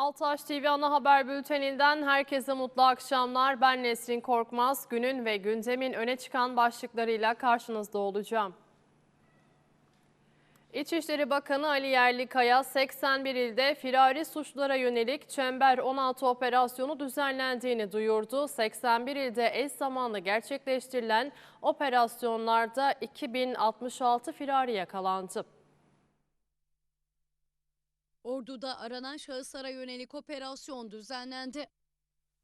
Altaş TV ana haber bülteninden herkese mutlu akşamlar. Ben Nesrin Korkmaz. Günün ve gündemin öne çıkan başlıklarıyla karşınızda olacağım. İçişleri Bakanı Ali Yerlikaya 81 ilde firari suçlara yönelik Çember 16 operasyonu düzenlendiğini duyurdu. 81 ilde eş zamanlı gerçekleştirilen operasyonlarda 2066 firari yakalandı. Ordu'da aranan şahıslara yönelik operasyon düzenlendi.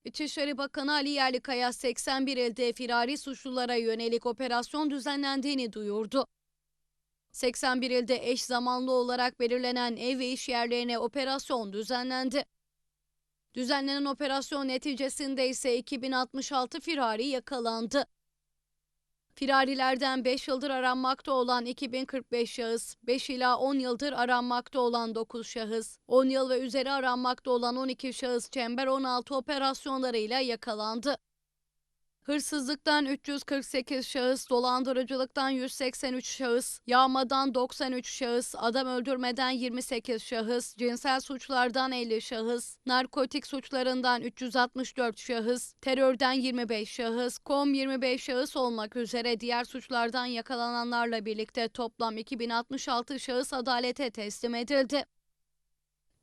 İçişleri Bakanı Ali Yerlikaya 81 ilde firari suçlulara yönelik operasyon düzenlendiğini duyurdu. 81 ilde eş zamanlı olarak belirlenen ev ve iş yerlerine operasyon düzenlendi. Düzenlenen operasyon neticesinde ise 2066 firari yakalandı. Firarilerden 5 yıldır aranmakta olan 2045 şahıs, 5 ila 10 yıldır aranmakta olan 9 şahıs, 10 yıl ve üzeri aranmakta olan 12 şahıs Çember 16 operasyonlarıyla yakalandı. Hırsızlıktan 348 şahıs, dolandırıcılıktan 183 şahıs, yağmadan 93 şahıs, adam öldürmeden 28 şahıs, cinsel suçlardan 50 şahıs, narkotik suçlarından 364 şahıs, terörden 25 şahıs, kom 25 şahıs olmak üzere diğer suçlardan yakalananlarla birlikte toplam 2066 şahıs adalete teslim edildi.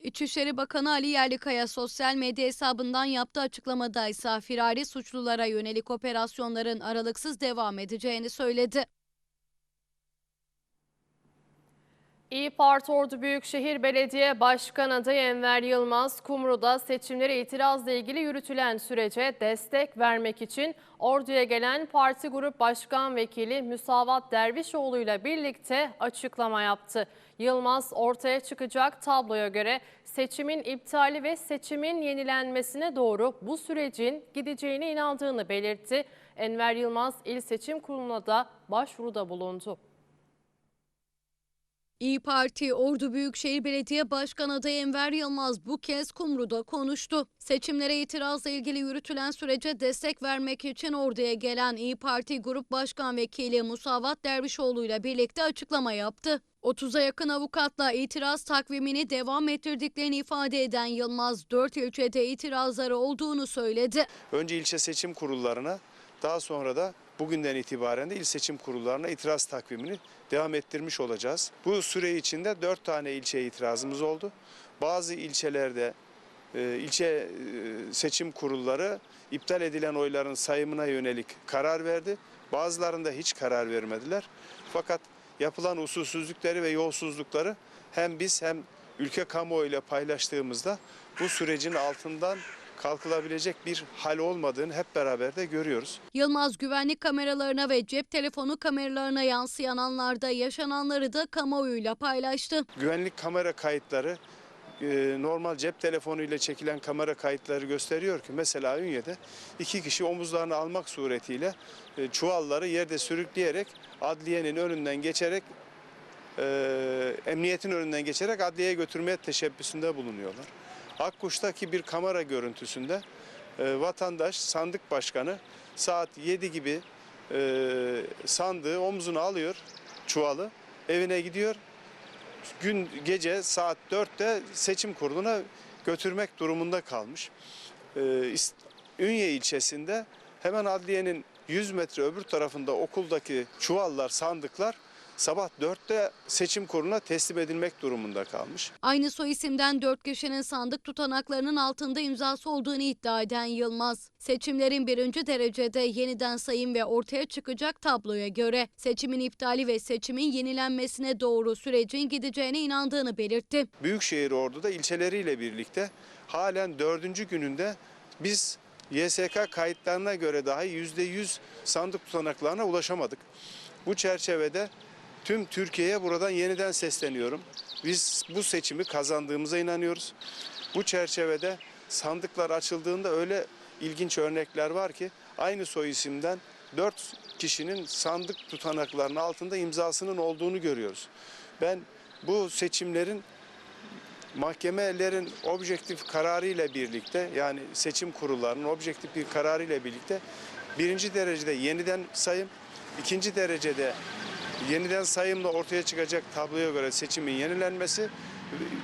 İçişleri Bakanı Ali Yerlikaya sosyal medya hesabından yaptığı açıklamada ise firari suçlulara yönelik operasyonların aralıksız devam edeceğini söyledi. İyi Parti Ordu Büyükşehir Belediye Başkanı adayı Enver Yılmaz, Kumru'da seçimlere itirazla ilgili yürütülen sürece destek vermek için Ordu'ya gelen Parti Grup Başkan Vekili Müsavat Dervişoğlu ile birlikte açıklama yaptı. Yılmaz ortaya çıkacak tabloya göre seçimin iptali ve seçimin yenilenmesine doğru bu sürecin gideceğine inandığını belirtti. Enver Yılmaz İl Seçim Kurulu'na da başvuruda bulundu. İyi Parti Ordu Büyükşehir Belediye Başkanı adayı Enver Yılmaz bu kez Kumru'da konuştu. Seçimlere itirazla ilgili yürütülen sürece destek vermek için Ordu'ya gelen İyi Parti Grup Başkan Vekili Musavat Dervişoğlu ile birlikte açıklama yaptı. 30'a yakın avukatla itiraz takvimini devam ettirdiklerini ifade eden Yılmaz, 4 ilçede itirazları olduğunu söyledi. Önce ilçe seçim kurullarına daha sonra da bugünden itibaren de il seçim kurullarına itiraz takvimini devam ettirmiş olacağız. Bu süre içinde 4 tane ilçeye itirazımız oldu. Bazı ilçelerde e, ilçe e, seçim kurulları iptal edilen oyların sayımına yönelik karar verdi. Bazılarında hiç karar vermediler. Fakat yapılan usulsüzlükleri ve yolsuzlukları hem biz hem ülke kamuoyuyla paylaştığımızda bu sürecin altından kalkılabilecek bir hal olmadığını hep beraber de görüyoruz. Yılmaz güvenlik kameralarına ve cep telefonu kameralarına yansıyan anlarda yaşananları da kamuoyuyla paylaştı. Güvenlik kamera kayıtları e, normal cep telefonuyla çekilen kamera kayıtları gösteriyor ki mesela Ünye'de iki kişi omuzlarını almak suretiyle e, çuvalları yerde sürükleyerek adliyenin önünden geçerek e, emniyetin önünden geçerek adliyeye götürmeye teşebbüsünde bulunuyorlar. Akkuş'taki bir kamera görüntüsünde e, vatandaş sandık başkanı saat 7 gibi e, sandığı omzuna alıyor çuvalı evine gidiyor gün gece saat 4'te seçim kuruluna götürmek durumunda kalmış. İst- Ünye ilçesinde hemen adliyenin 100 metre öbür tarafında okuldaki çuvallar, sandıklar sabah 4'te seçim kuruluna teslim edilmek durumunda kalmış. Aynı soy isimden 4 kişinin sandık tutanaklarının altında imzası olduğunu iddia eden Yılmaz, seçimlerin birinci derecede yeniden sayım ve ortaya çıkacak tabloya göre seçimin iptali ve seçimin yenilenmesine doğru sürecin gideceğine inandığını belirtti. Büyükşehir Ordu'da ilçeleriyle birlikte halen dördüncü gününde biz YSK kayıtlarına göre dahi %100 sandık tutanaklarına ulaşamadık. Bu çerçevede tüm Türkiye'ye buradan yeniden sesleniyorum. Biz bu seçimi kazandığımıza inanıyoruz. Bu çerçevede sandıklar açıldığında öyle ilginç örnekler var ki aynı soy isimden 4 kişinin sandık tutanaklarının altında imzasının olduğunu görüyoruz. Ben bu seçimlerin mahkemelerin objektif kararı ile birlikte yani seçim kurullarının objektif bir kararı ile birlikte birinci derecede yeniden sayım, ikinci derecede yeniden sayımla ortaya çıkacak tabloya göre seçimin yenilenmesi,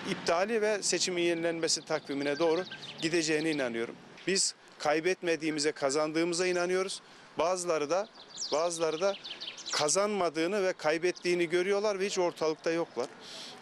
iptali ve seçimin yenilenmesi takvimine doğru gideceğine inanıyorum. Biz kaybetmediğimize, kazandığımıza inanıyoruz. Bazıları da bazıları da kazanmadığını ve kaybettiğini görüyorlar ve hiç ortalıkta yoklar.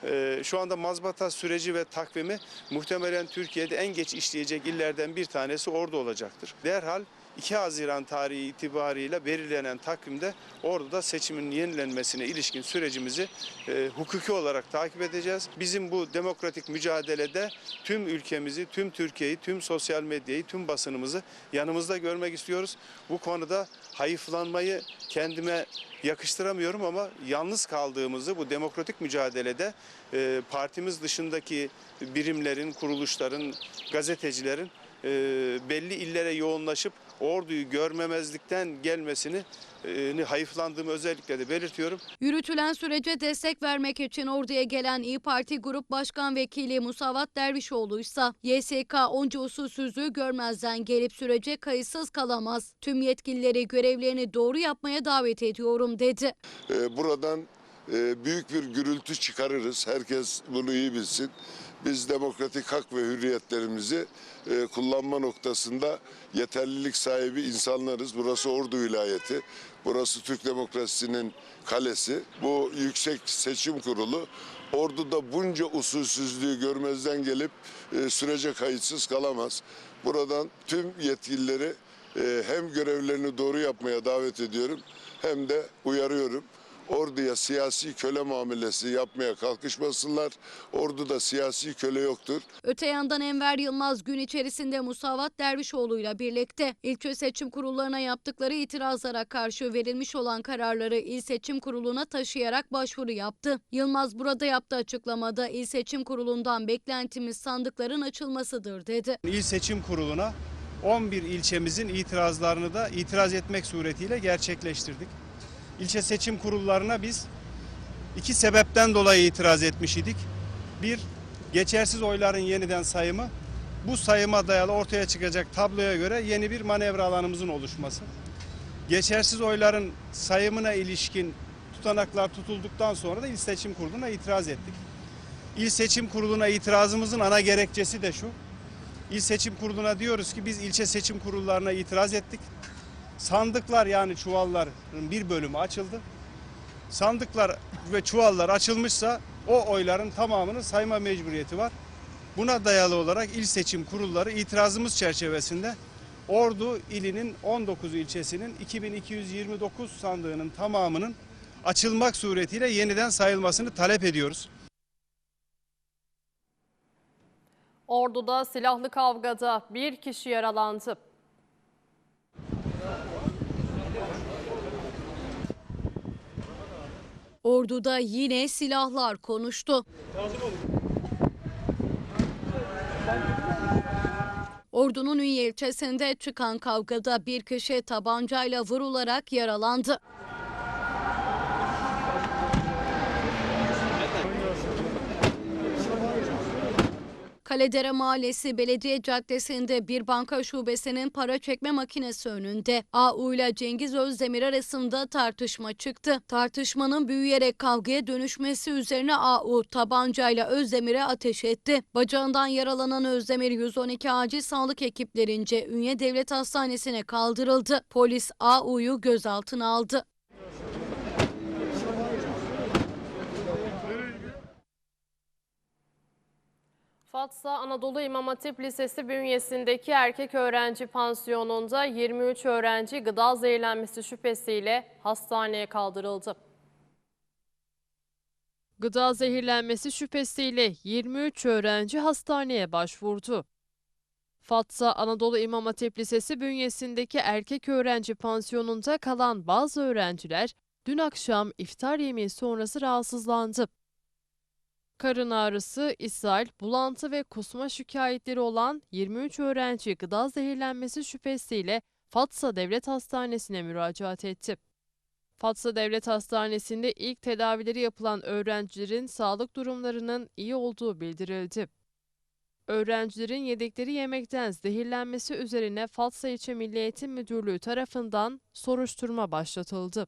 Ee, şu anda mazbata süreci ve takvimi muhtemelen Türkiye'de en geç işleyecek illerden bir tanesi orada olacaktır. Derhal 2 Haziran tarihi itibariyle belirlenen takvimde orada seçimin yenilenmesine ilişkin sürecimizi e, hukuki olarak takip edeceğiz. Bizim bu demokratik mücadelede tüm ülkemizi, tüm Türkiye'yi, tüm sosyal medyayı, tüm basınımızı yanımızda görmek istiyoruz. Bu konuda hayıflanmayı kendime yakıştıramıyorum ama yalnız kaldığımızı bu demokratik mücadelede e, partimiz dışındaki birimlerin, kuruluşların, gazetecilerin e, belli illere yoğunlaşıp orduyu görmemezlikten gelmesini e, hayıflandığımı özellikle de belirtiyorum. Yürütülen sürece destek vermek için orduya gelen İyi Parti Grup Başkan Vekili Musavat Dervişoğlu ise YSK onca usulsüzlüğü görmezden gelip sürece kayıtsız kalamaz. Tüm yetkilileri görevlerini doğru yapmaya davet ediyorum dedi. Ee, buradan e, büyük bir gürültü çıkarırız. Herkes bunu iyi bilsin. Biz demokratik hak ve hürriyetlerimizi e, kullanma noktasında yeterlilik sahibi insanlarız. Burası Ordu vilayeti. Burası Türk demokrasisinin kalesi. Bu Yüksek Seçim Kurulu Ordu'da bunca usulsüzlüğü görmezden gelip e, sürece kayıtsız kalamaz. Buradan tüm yetkilileri e, hem görevlerini doğru yapmaya davet ediyorum hem de uyarıyorum. Orduya siyasi köle muamelesi yapmaya kalkışmasınlar. Orduda siyasi köle yoktur. Öte yandan Enver Yılmaz gün içerisinde Musavat Dervişoğlu'yla birlikte ilçe seçim kurullarına yaptıkları itirazlara karşı verilmiş olan kararları il seçim kuruluna taşıyarak başvuru yaptı. Yılmaz burada yaptığı açıklamada il seçim kurulundan beklentimiz sandıkların açılmasıdır dedi. İl Seçim Kurulu'na 11 ilçemizin itirazlarını da itiraz etmek suretiyle gerçekleştirdik. İlçe seçim kurullarına biz iki sebepten dolayı itiraz etmiş idik. Bir, geçersiz oyların yeniden sayımı. Bu sayıma dayalı ortaya çıkacak tabloya göre yeni bir manevra alanımızın oluşması. Geçersiz oyların sayımına ilişkin tutanaklar tutulduktan sonra da İl Seçim Kurulu'na itiraz ettik. İl Seçim Kurulu'na itirazımızın ana gerekçesi de şu. İl Seçim Kurulu'na diyoruz ki biz ilçe seçim kurullarına itiraz ettik. Sandıklar yani çuvalların bir bölümü açıldı. Sandıklar ve çuvallar açılmışsa o oyların tamamını sayma mecburiyeti var. Buna dayalı olarak il seçim kurulları itirazımız çerçevesinde Ordu ilinin 19 ilçesinin 2229 sandığının tamamının açılmak suretiyle yeniden sayılmasını talep ediyoruz. Ordu'da silahlı kavgada bir kişi yaralandı. Ordu'da yine silahlar konuştu. Ordu'nun Ünye ilçesinde çıkan kavgada bir kişi tabancayla vurularak yaralandı. Kaledere Mahallesi Belediye Caddesi'nde bir banka şubesinin para çekme makinesi önünde AU ile Cengiz Özdemir arasında tartışma çıktı. Tartışmanın büyüyerek kavgaya dönüşmesi üzerine AU tabancayla Özdemir'e ateş etti. Bacağından yaralanan Özdemir 112 acil sağlık ekiplerince Ünye Devlet Hastanesi'ne kaldırıldı. Polis AU'yu gözaltına aldı. Fatsa Anadolu İmam Hatip Lisesi bünyesindeki erkek öğrenci pansiyonunda 23 öğrenci gıda zehirlenmesi şüphesiyle hastaneye kaldırıldı. Gıda zehirlenmesi şüphesiyle 23 öğrenci hastaneye başvurdu. Fatsa Anadolu İmam Hatip Lisesi bünyesindeki erkek öğrenci pansiyonunda kalan bazı öğrenciler dün akşam iftar yemeği sonrası rahatsızlandı. Karın ağrısı, ishal, bulantı ve kusma şikayetleri olan 23 öğrenci gıda zehirlenmesi şüphesiyle Fatsa Devlet Hastanesi'ne müracaat etti. Fatsa Devlet Hastanesi'nde ilk tedavileri yapılan öğrencilerin sağlık durumlarının iyi olduğu bildirildi. Öğrencilerin yedikleri yemekten zehirlenmesi üzerine Fatsa İlçe Milli Eğitim Müdürlüğü tarafından soruşturma başlatıldı.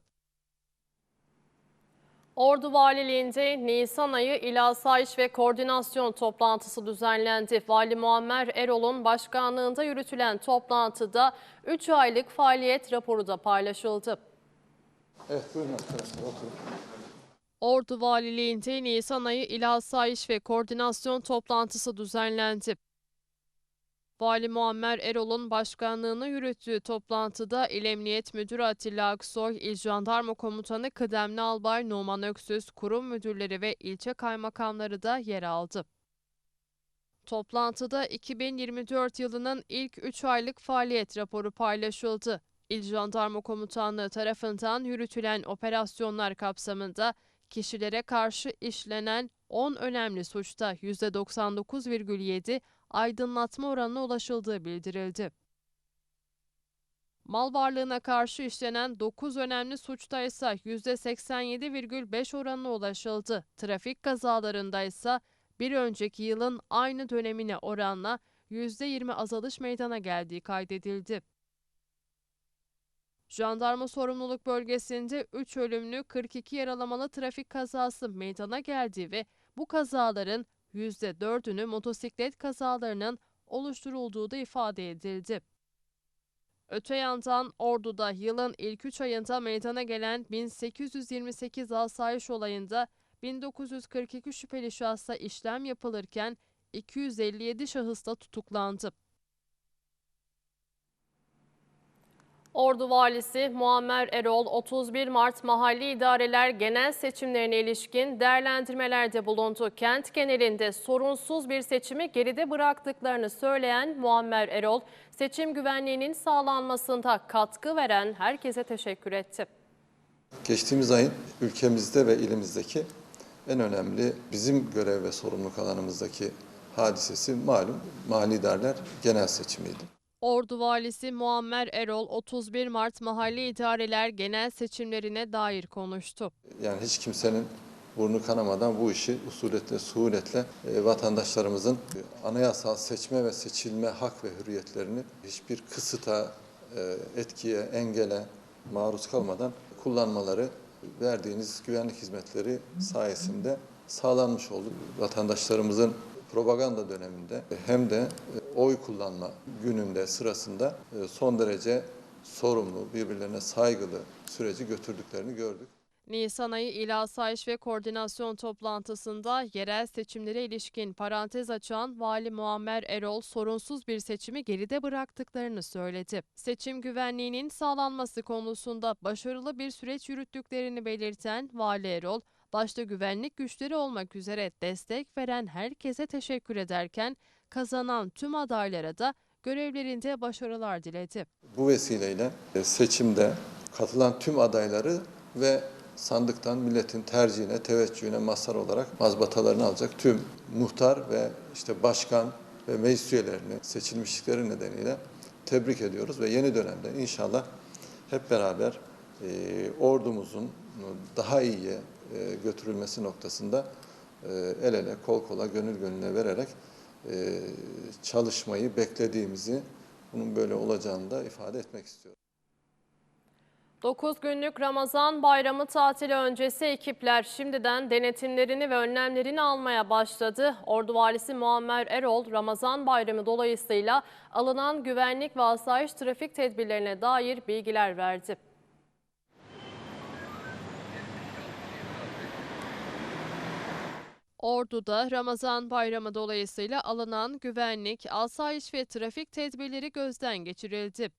Ordu Valiliğinde Nisan ayı il asayiş ve koordinasyon toplantısı düzenlendi. Vali Muammer Erol'un başkanlığında yürütülen toplantıda 3 aylık faaliyet raporu da paylaşıldı. Evet buyurun arkadaşlar oturun. Ordu Valiliğinde Nisan ayı il asayiş ve koordinasyon toplantısı düzenlendi. Vali Muammer Erol'un başkanlığını yürüttüğü toplantıda İl Emniyet Müdürü Atilla Aksoy, İl Jandarma Komutanı Kıdemli Albay Numan Öksüz, kurum müdürleri ve ilçe kaymakamları da yer aldı. Toplantıda 2024 yılının ilk 3 aylık faaliyet raporu paylaşıldı. İl Jandarma Komutanlığı tarafından yürütülen operasyonlar kapsamında kişilere karşı işlenen 10 önemli suçta %99,7 aydınlatma oranına ulaşıldığı bildirildi. Mal varlığına karşı işlenen 9 önemli suçta ise %87,5 oranına ulaşıldı. Trafik kazalarında ise bir önceki yılın aynı dönemine oranla %20 azalış meydana geldiği kaydedildi. Jandarma sorumluluk bölgesinde 3 ölümlü 42 yaralamalı trafik kazası meydana geldi ve bu kazaların %4'ünü motosiklet kazalarının oluşturulduğu da ifade edildi. Öte yandan Ordu'da yılın ilk 3 ayında meydana gelen 1828 asayiş olayında 1942 şüpheli şahsa işlem yapılırken 257 şahıs da tutuklandı. Ordu Valisi Muammer Erol 31 Mart Mahalli İdareler Genel Seçimlerine ilişkin değerlendirmelerde bulundu. Kent genelinde sorunsuz bir seçimi geride bıraktıklarını söyleyen Muammer Erol, seçim güvenliğinin sağlanmasında katkı veren herkese teşekkür etti. Geçtiğimiz ayın ülkemizde ve ilimizdeki en önemli bizim görev ve sorumluluk alanımızdaki hadisesi malum mali idareler genel seçimiydi. Ordu Valisi Muammer Erol 31 Mart Mahalli İdareler Genel Seçimlerine dair konuştu. Yani hiç kimsenin burnu kanamadan bu işi usuletle, suhuletle e, vatandaşlarımızın anayasal seçme ve seçilme hak ve hürriyetlerini hiçbir kısıta, e, etkiye, engele maruz kalmadan kullanmaları verdiğiniz güvenlik hizmetleri sayesinde sağlanmış oldu. Vatandaşlarımızın propaganda döneminde hem de e, oy kullanma gününde sırasında e, son derece sorumlu, birbirlerine saygılı süreci götürdüklerini gördük. Nisan ayı İl Asayiş ve Koordinasyon toplantısında yerel seçimlere ilişkin parantez açan Vali Muammer Erol sorunsuz bir seçimi geride bıraktıklarını söyledi. Seçim güvenliğinin sağlanması konusunda başarılı bir süreç yürüttüklerini belirten Vali Erol, başta güvenlik güçleri olmak üzere destek veren herkese teşekkür ederken kazanan tüm adaylara da görevlerinde başarılar diledi. Bu vesileyle e, seçimde katılan tüm adayları ve sandıktan milletin tercihine, teveccühüne mazhar olarak mazbatalarını alacak tüm muhtar ve işte başkan ve meclis üyelerini seçilmişlikleri nedeniyle tebrik ediyoruz ve yeni dönemde inşallah hep beraber e, ordumuzun daha iyiye e, götürülmesi noktasında e, el ele, kol kola, gönül gönüle vererek çalışmayı beklediğimizi, bunun böyle olacağını da ifade etmek istiyorum. 9 günlük Ramazan bayramı tatili öncesi ekipler şimdiden denetimlerini ve önlemlerini almaya başladı. Ordu Valisi Muammer Erol, Ramazan bayramı dolayısıyla alınan güvenlik ve asayiş trafik tedbirlerine dair bilgiler verdi. Ordu'da Ramazan bayramı dolayısıyla alınan güvenlik, asayiş ve trafik tedbirleri gözden geçirildi.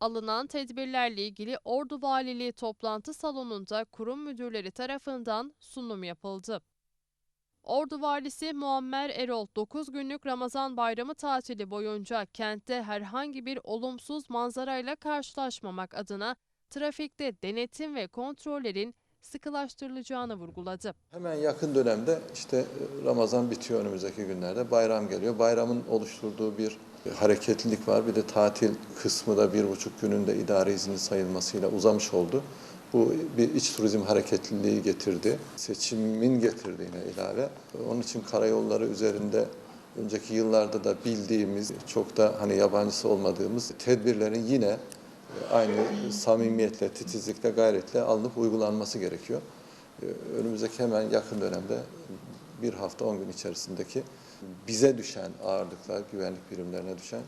Alınan tedbirlerle ilgili Ordu Valiliği toplantı salonunda kurum müdürleri tarafından sunum yapıldı. Ordu Valisi Muammer Erol 9 günlük Ramazan bayramı tatili boyunca kentte herhangi bir olumsuz manzarayla karşılaşmamak adına trafikte denetim ve kontrollerin sıkılaştırılacağını vurguladı. Hemen yakın dönemde işte Ramazan bitiyor önümüzdeki günlerde, bayram geliyor. Bayramın oluşturduğu bir hareketlilik var. Bir de tatil kısmı da bir buçuk gününde idare izni sayılmasıyla uzamış oldu. Bu bir iç turizm hareketliliği getirdi. Seçimin getirdiğine ilave. Onun için karayolları üzerinde önceki yıllarda da bildiğimiz, çok da hani yabancısı olmadığımız tedbirlerin yine aynı samimiyetle, titizlikle, gayretle alınıp uygulanması gerekiyor. e, önümüzdeki hemen yakın dönemde bir hafta 10 gün içerisindeki bize düşen ağırlıklar, güvenlik birimlerine düşen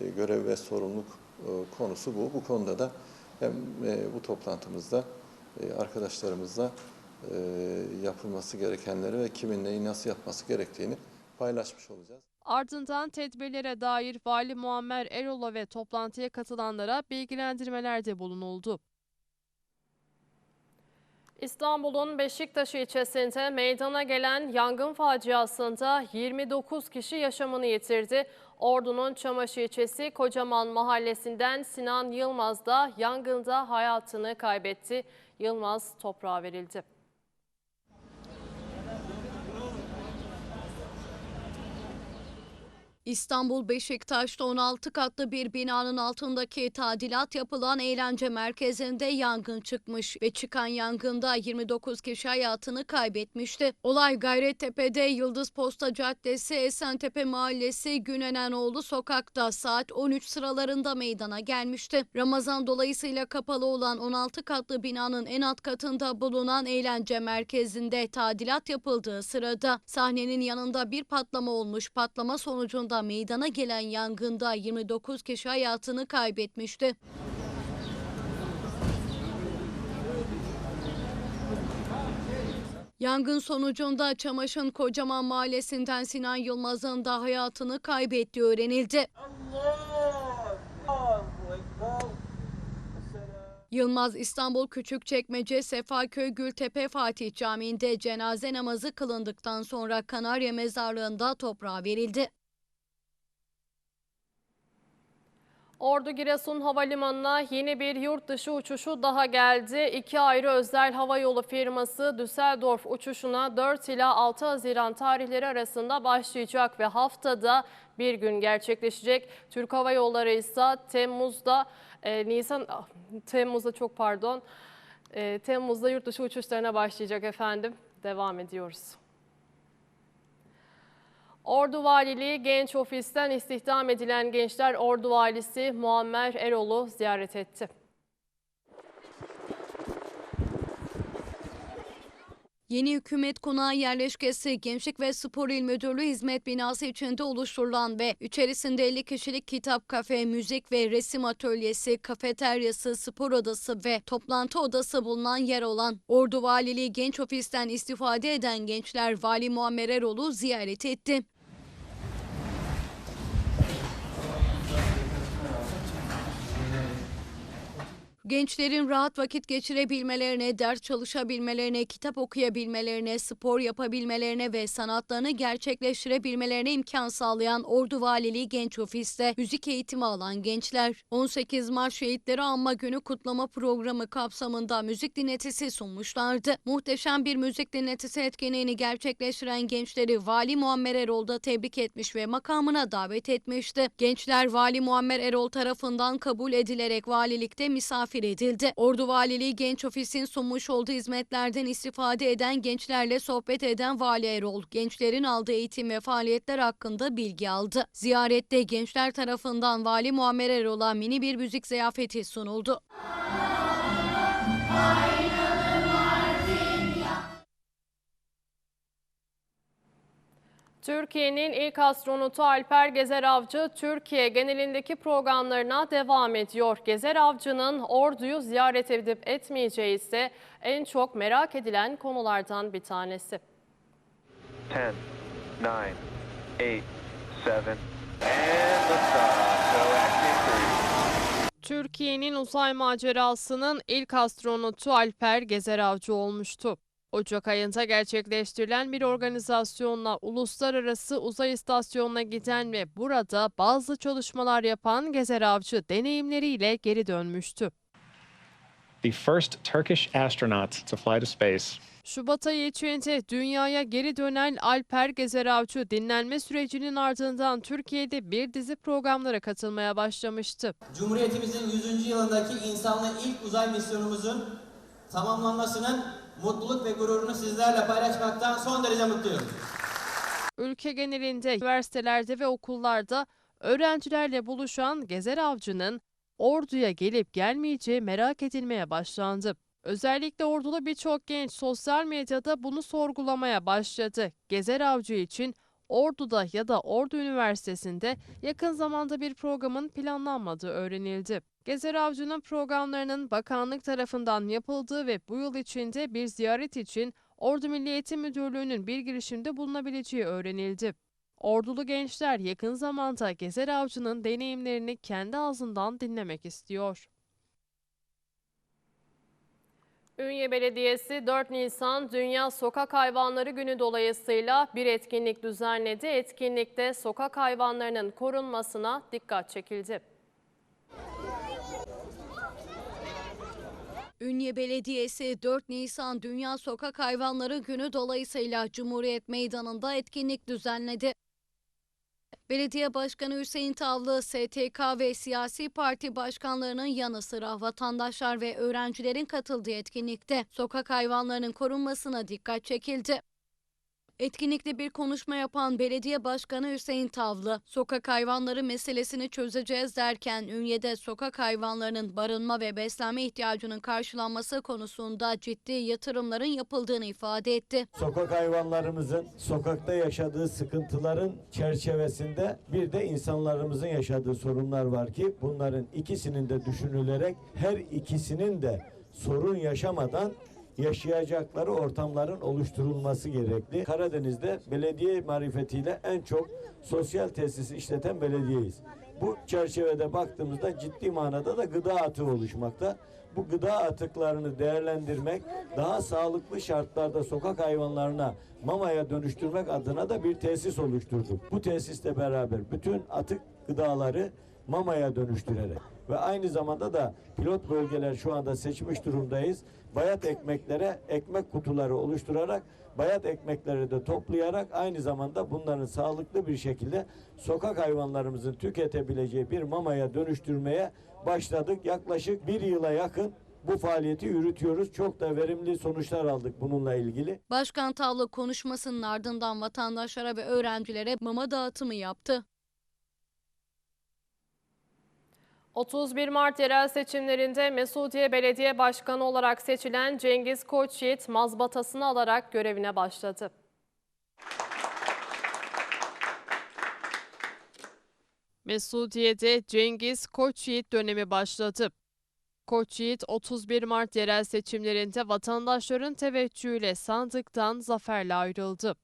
e, görev ve sorumluluk e, konusu bu. Bu konuda da hem e, bu toplantımızda arkadaşlarımızla yapılması gerekenleri ve kimin neyi nasıl yapması gerektiğini paylaşmış olacağız. Ardından tedbirlere dair Vali Muammer Erol'a ve toplantıya katılanlara bilgilendirmelerde bulunuldu. İstanbul'un Beşiktaş ilçesinde meydana gelen yangın faciasında 29 kişi yaşamını yitirdi. Ordu'nun Çamaşır ilçesi Kocaman mahallesinden Sinan Yılmaz da yangında hayatını kaybetti. Yılmaz toprağa verildi. İstanbul Beşiktaş'ta 16 katlı bir binanın altındaki tadilat yapılan eğlence merkezinde yangın çıkmış ve çıkan yangında 29 kişi hayatını kaybetmişti. Olay Gayrettepe'de Yıldız Posta Caddesi Esentepe Mahallesi Günenenoğlu sokakta saat 13 sıralarında meydana gelmişti. Ramazan dolayısıyla kapalı olan 16 katlı binanın en alt katında bulunan eğlence merkezinde tadilat yapıldığı sırada sahnenin yanında bir patlama olmuş. Patlama sonucunda meydana gelen yangında 29 kişi hayatını kaybetmişti. Yangın sonucunda Çamaşın Kocaman Mahallesi'nden Sinan Yılmaz'ın da hayatını kaybettiği öğrenildi. Yılmaz İstanbul Küçükçekmece Sefaköy Gültepe Fatih Camii'nde cenaze namazı kılındıktan sonra Kanarya Mezarlığı'nda toprağa verildi. Ordu Giresun Havalimanı'na yeni bir yurt dışı uçuşu daha geldi. İki ayrı özel havayolu firması Düsseldorf uçuşuna 4 ila 6 Haziran tarihleri arasında başlayacak ve haftada bir gün gerçekleşecek. Türk Hava Yolları ise Temmuz'da, e, Nisan, ah, Temmuz'da çok pardon, e, Temmuz'da yurt dışı uçuşlarına başlayacak efendim. Devam ediyoruz. Ordu Valiliği Genç Ofis'ten istihdam edilen gençler Ordu Valisi Muammer Erol'u ziyaret etti. Yeni hükümet konağı yerleşkesi Gençlik ve Spor İl Müdürlüğü hizmet binası içinde oluşturulan ve içerisinde 50 kişilik kitap kafe, müzik ve resim atölyesi, kafeteryası, spor odası ve toplantı odası bulunan yer olan Ordu Valiliği Genç Ofis'ten istifade eden gençler Vali Muammer Erol'u ziyaret etti. Gençlerin rahat vakit geçirebilmelerine, ders çalışabilmelerine, kitap okuyabilmelerine, spor yapabilmelerine ve sanatlarını gerçekleştirebilmelerine imkan sağlayan Ordu Valiliği Genç Ofis'te müzik eğitimi alan gençler 18 Mart Şehitleri Anma Günü kutlama programı kapsamında müzik dinletisi sunmuşlardı. Muhteşem bir müzik dinletisi etkinliğini gerçekleştiren gençleri Vali Muammer Erol da tebrik etmiş ve makamına davet etmişti. Gençler Vali Muammer Erol tarafından kabul edilerek valilikte misafir edildi. Ordu Valiliği Genç Ofis'in sunmuş olduğu hizmetlerden istifade eden gençlerle sohbet eden Vali Erol, gençlerin aldığı eğitim ve faaliyetler hakkında bilgi aldı. Ziyarette gençler tarafından Vali Muammer Erol'a mini bir müzik ziyafeti sunuldu. Türkiye'nin ilk astronotu Alper Gezer Avcı Türkiye genelindeki programlarına devam ediyor. Gezer Avcı'nın orduyu ziyaret edip etmeyeceği ise en çok merak edilen konulardan bir tanesi. 10, 9, 8, 7, and. Türkiye'nin uzay macerasının ilk astronotu Alper Gezer Avcı olmuştu. Ocak ayında gerçekleştirilen bir organizasyonla uluslararası uzay istasyonuna giden ve burada bazı çalışmalar yapan Gezer Avcı deneyimleriyle geri dönmüştü. the first Turkish astronaut to fly to space. Şubat ayı içinde dünyaya geri dönen Alper Gezer Avcı dinlenme sürecinin ardından Türkiye'de bir dizi programlara katılmaya başlamıştı. Cumhuriyetimizin 100. yılındaki insanlı ilk uzay misyonumuzun tamamlanmasının mutluluk ve gururunu sizlerle paylaşmaktan son derece mutluyum. Ülke genelinde üniversitelerde ve okullarda öğrencilerle buluşan Gezer Avcı'nın orduya gelip gelmeyeceği merak edilmeye başlandı. Özellikle ordulu birçok genç sosyal medyada bunu sorgulamaya başladı. Gezer Avcı için Ordu'da ya da Ordu Üniversitesi'nde yakın zamanda bir programın planlanmadığı öğrenildi. Gezer Avcı'nın programlarının bakanlık tarafından yapıldığı ve bu yıl içinde bir ziyaret için Ordu Milli Eğitim Müdürlüğü'nün bir girişimde bulunabileceği öğrenildi. Ordulu gençler yakın zamanda Gezer Avcı'nın deneyimlerini kendi ağzından dinlemek istiyor. Ünye Belediyesi 4 Nisan Dünya Sokak Hayvanları Günü dolayısıyla bir etkinlik düzenledi. Etkinlikte sokak hayvanlarının korunmasına dikkat çekildi. Ünye Belediyesi 4 Nisan Dünya Sokak Hayvanları Günü dolayısıyla Cumhuriyet Meydanı'nda etkinlik düzenledi. Belediye Başkanı Hüseyin Tavlı, STK ve siyasi parti başkanlarının yanı sıra vatandaşlar ve öğrencilerin katıldığı etkinlikte sokak hayvanlarının korunmasına dikkat çekildi. Etkinlikte bir konuşma yapan Belediye Başkanı Hüseyin Tavlı, sokak hayvanları meselesini çözeceğiz derken Ünye'de sokak hayvanlarının barınma ve beslenme ihtiyacının karşılanması konusunda ciddi yatırımların yapıldığını ifade etti. sokak hayvanlarımızın sokakta yaşadığı sıkıntıların çerçevesinde bir de insanlarımızın yaşadığı sorunlar var ki bunların ikisinin de düşünülerek her ikisinin de sorun yaşamadan yaşayacakları ortamların oluşturulması gerekli. Karadeniz'de belediye marifetiyle en çok sosyal tesis işleten belediyeyiz. Bu çerçevede baktığımızda ciddi manada da gıda atığı oluşmakta. Bu gıda atıklarını değerlendirmek, daha sağlıklı şartlarda sokak hayvanlarına mamaya dönüştürmek adına da bir tesis oluşturduk. Bu tesisle beraber bütün atık gıdaları mamaya dönüştürerek ve aynı zamanda da pilot bölgeler şu anda seçmiş durumdayız. Bayat ekmeklere ekmek kutuları oluşturarak bayat ekmekleri de toplayarak aynı zamanda bunların sağlıklı bir şekilde sokak hayvanlarımızın tüketebileceği bir mamaya dönüştürmeye başladık. Yaklaşık bir yıla yakın bu faaliyeti yürütüyoruz. Çok da verimli sonuçlar aldık bununla ilgili. Başkan Tavlı konuşmasının ardından vatandaşlara ve öğrencilere mama dağıtımı yaptı. 31 Mart yerel seçimlerinde Mesudiye Belediye Başkanı olarak seçilen Cengiz Koçyiğit mazbatasını alarak görevine başladı. Mesudiye'de Cengiz Koçyiğit dönemi başladı. Koçyiğit 31 Mart yerel seçimlerinde vatandaşların teveccühüyle sandıktan zaferle ayrıldı.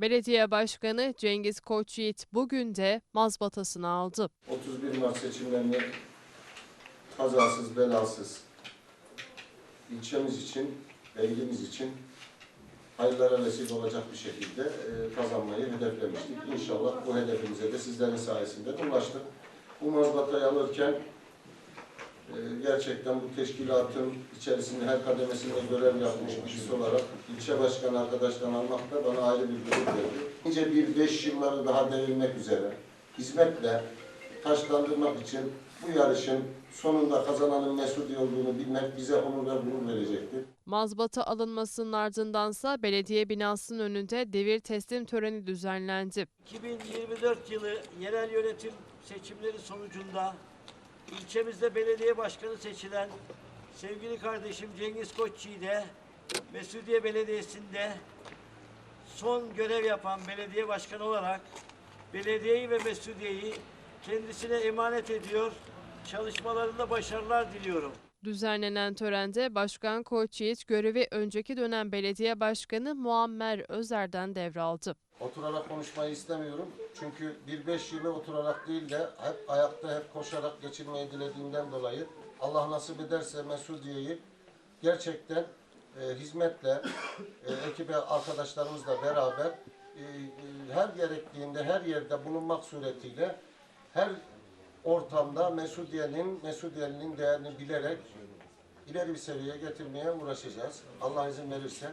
Belediye Başkanı Cengiz Koçyiğit bugün de mazbatasını aldı. 31 Mart seçimlerini kazasız belasız ilçemiz için ve ilimiz için hayırlara vesile olacak bir şekilde e, kazanmayı hedeflemiştik. İnşallah bu hedefimize de sizlerin sayesinde de ulaştık. Bu mazbatayı alırken gerçekten bu teşkilatın içerisinde her kademesinde görev yapmış birisi olarak ilçe başkanı arkadaştan almak da bana ayrı bir gurur verdi. Nice bir beş yılları daha devirmek üzere hizmetle taşlandırmak için bu yarışın sonunda kazananın Mesudi olduğunu bilmek bize onur ve gurur verecektir. Mazbata alınmasının ardındansa belediye binasının önünde devir teslim töreni düzenlendi. 2024 yılı yerel yönetim seçimleri sonucunda ilçemizde belediye başkanı seçilen sevgili kardeşim Cengiz Koçyiğit'e Mesudiye Belediyesi'nde son görev yapan belediye başkanı olarak belediyeyi ve Mesudiye'yi kendisine emanet ediyor. Çalışmalarında başarılar diliyorum. Düzenlenen törende Başkan Koçyiğit görevi önceki dönem belediye başkanı Muammer Özer'den devraldı. Oturarak konuşmayı istemiyorum. Çünkü bir beş yılı oturarak değil de hep ayakta, hep koşarak geçirmeyi dilediğimden dolayı Allah nasip ederse Mesudiye'yi gerçekten e, hizmetle, e, ekibe arkadaşlarımızla beraber e, e, her gerektiğinde, her yerde bulunmak suretiyle her ortamda Mesudiye'nin, Mesudiye'nin değerini bilerek ileri bir seviyeye getirmeye uğraşacağız. Allah izin verirse.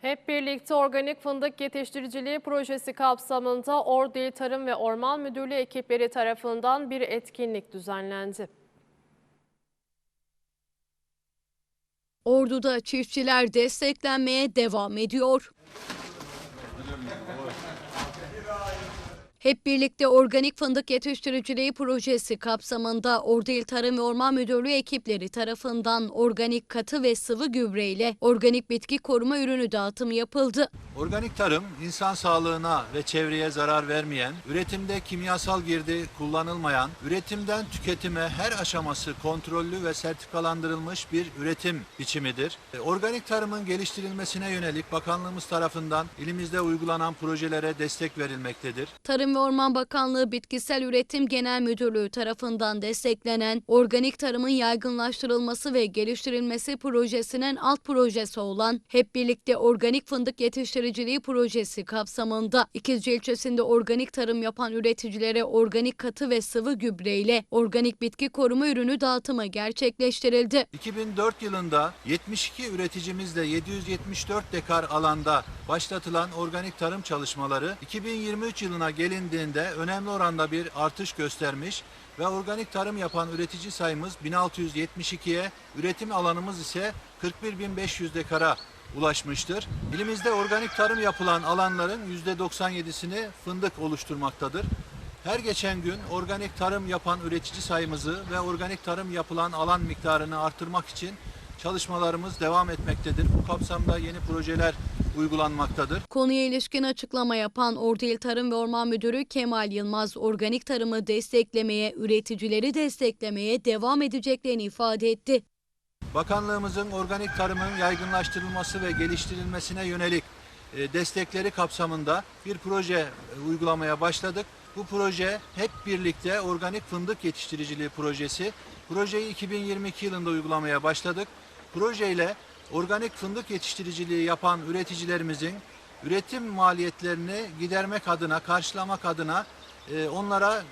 Hep birlikte organik fındık yetiştiriciliği projesi kapsamında Ordu Tarım ve Orman Müdürlüğü ekipleri tarafından bir etkinlik düzenlendi. Ordu'da çiftçiler desteklenmeye devam ediyor. Hep birlikte organik fındık yetiştiriciliği projesi kapsamında Ordu İl Tarım ve Orman Müdürlüğü ekipleri tarafından organik katı ve sıvı gübre ile organik bitki koruma ürünü dağıtımı yapıldı. Organik tarım insan sağlığına ve çevreye zarar vermeyen, üretimde kimyasal girdi kullanılmayan, üretimden tüketime her aşaması kontrollü ve sertifikalandırılmış bir üretim biçimidir. E, Organik tarımın geliştirilmesine yönelik bakanlığımız tarafından ilimizde uygulanan projelere destek verilmektedir. Tarım ve Orman Bakanlığı Bitkisel Üretim Genel Müdürlüğü tarafından desteklenen organik tarımın yaygınlaştırılması ve geliştirilmesi projesinin alt projesi olan Hep Birlikte Organik Fındık Yetiştiriciliği Projesi kapsamında İkizce ilçesinde organik tarım yapan üreticilere organik katı ve sıvı gübre ile organik bitki koruma ürünü dağıtımı gerçekleştirildi. 2004 yılında 72 üreticimizle 774 dekar alanda başlatılan organik tarım çalışmaları 2023 yılına gelindiğinde önemli oranda bir artış göstermiş ve organik tarım yapan üretici sayımız 1672'ye, üretim alanımız ise 41.500 dekara ulaşmıştır. İlimizde organik tarım yapılan alanların %97'sini fındık oluşturmaktadır. Her geçen gün organik tarım yapan üretici sayımızı ve organik tarım yapılan alan miktarını artırmak için çalışmalarımız devam etmektedir. Bu kapsamda yeni projeler uygulanmaktadır. Konuya ilişkin açıklama yapan Ordu İl Tarım ve Orman Müdürü Kemal Yılmaz, organik tarımı desteklemeye, üreticileri desteklemeye devam edeceklerini ifade etti. Bakanlığımızın organik tarımın yaygınlaştırılması ve geliştirilmesine yönelik e, destekleri kapsamında bir proje e, uygulamaya başladık. Bu proje hep birlikte organik fındık yetiştiriciliği projesi. Projeyi 2022 yılında uygulamaya başladık. Projeyle organik fındık yetiştiriciliği yapan üreticilerimizin üretim maliyetlerini gidermek adına, karşılamak adına e, onlara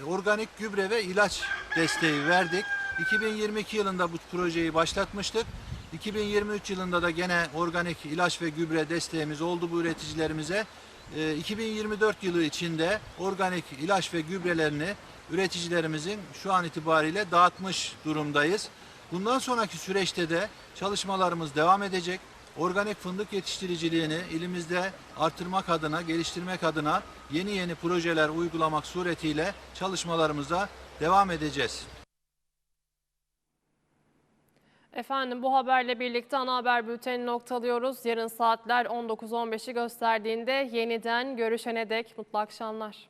e, organik gübre ve ilaç desteği verdik. 2022 yılında bu projeyi başlatmıştık. 2023 yılında da gene organik ilaç ve gübre desteğimiz oldu bu üreticilerimize. Ee, 2024 yılı içinde organik ilaç ve gübrelerini üreticilerimizin şu an itibariyle dağıtmış durumdayız. Bundan sonraki süreçte de çalışmalarımız devam edecek. Organik fındık yetiştiriciliğini ilimizde artırmak adına, geliştirmek adına yeni yeni projeler uygulamak suretiyle çalışmalarımıza devam edeceğiz. Efendim bu haberle birlikte ana haber bülteni noktalıyoruz. Yarın saatler 19.15'i gösterdiğinde yeniden görüşene dek mutlu akşamlar.